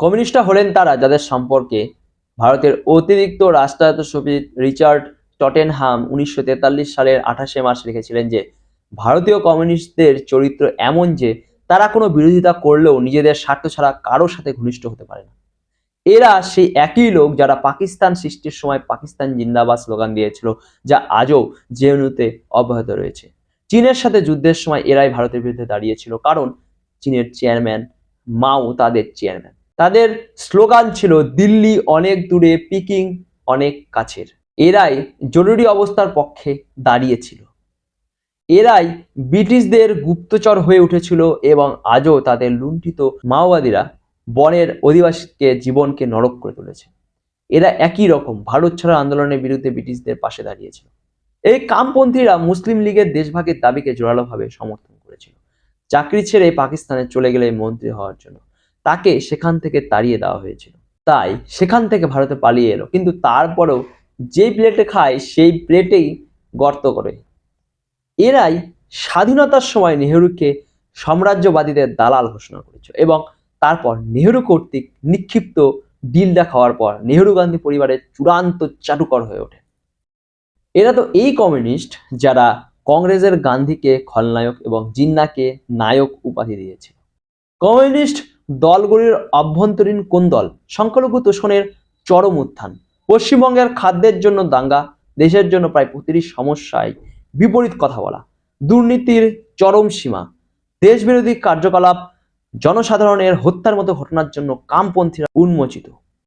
কমিউনিস্টরা হলেন তারা যাদের সম্পর্কে ভারতের অতিরিক্ত রাষ্ট্রায়ত্ত সচিব রিচার্ড টটেনহাম উনিশশো তেতাল্লিশ সালের আঠাশে মার্চ লিখেছিলেন যে, ভারতীয় কমিউনিস্টদের চরিত্র এমন যে, তারা কোনো বিরোধিতা করলেও নিজেদের স্বার্থ ছাড়া কারোর সাথে ঘনিষ্ঠ হতে পারে না। এরা সেই একই লোক যারা পাকিস্তান সৃষ্টির সময় পাকিস্তান জিন্দাবাদ স্লোগান দিয়েছিল, যা আজও জেএনইউতে অব্যাহত রয়েছে। চীনের সাথে যুদ্ধের সময় এরাই ভারতের বিরুদ্ধে দাঁড়িয়েছিল, কারণ চীনের চেয়ারম্যান মাও তাদের চেয়ারম্যান। তাদের স্লোগান ছিল, দিল্লি অনেক দূরে, পিকিং অনেক কাছের। এরাই জরুরি অবস্থার পক্ষে দাঁড়িয়েছিল। এরাই ব্রিটিশদের গুপ্তচর হয়ে উঠেছিল এবং আজও তাদের লুণ্ঠিত মাওবাদীরা বনের অধিবাসীকে জীবনকে নরক করে তুলেছে। এরা একই রকম ভারত ছাড়া আন্দোলনের বিরুদ্ধে ব্রিটিশদের পাশে দাঁড়িয়েছিল। এই কামপন্থীরা মুসলিম লীগের দেশভাগের দাবিকে জোরালোভাবে সমর্থন করেছিল। চাকরি ছেড়ে পাকিস্তানে চলে গেলে মন্ত্রী হওয়ার জন্য। তাকে সেখান থেকে তাড়িয়ে দেওয়া হয়েছিল। তাই সেখান থেকে ভারতে পালিয়ে এলো। কিন্তু তারপরেও যেই প্লেটে খায়, সেই প্লেটেই গর্ত করে। এরাই স্বাধীনতার সময় নেহেরুকে সাম্রাজ্যবাদীদের দালাল ঘোষণা করেছিল এবং তারপর নেহেরু কর্তৃক নিক্ষিপ্ত ডিলটা খাওয়ার পর নেহেরু গান্ধী পরিবারের চূড়ান্ত চাটুকর হয়ে ওঠে। এরা তো এই কমিউনিস্ট যারা কংগ্রেসের গান্ধীকে খলনায়ক এবং জিন্নাকে নায়ক উপাধি দিয়েছিল। কমিউনিস্ট দলগুলির অভ্যন্তরীণ কোন দল? সংখ্যালঘু তোষণের চরম উত্থান। পশ্চিমবঙ্গের খাদ্যের জন্য দাঙ্গা, দেশের জন্য প্রায় প্রতিটি সমস্যায় বিপরীত কথা বলা। দুর্নীতির চরম সীমা। দেশবিরোধী কার্যকলাপ, জনসাধারণের হত্যার মতো ঘটনার জন্য কামপন্থীরা উন্মোচিত।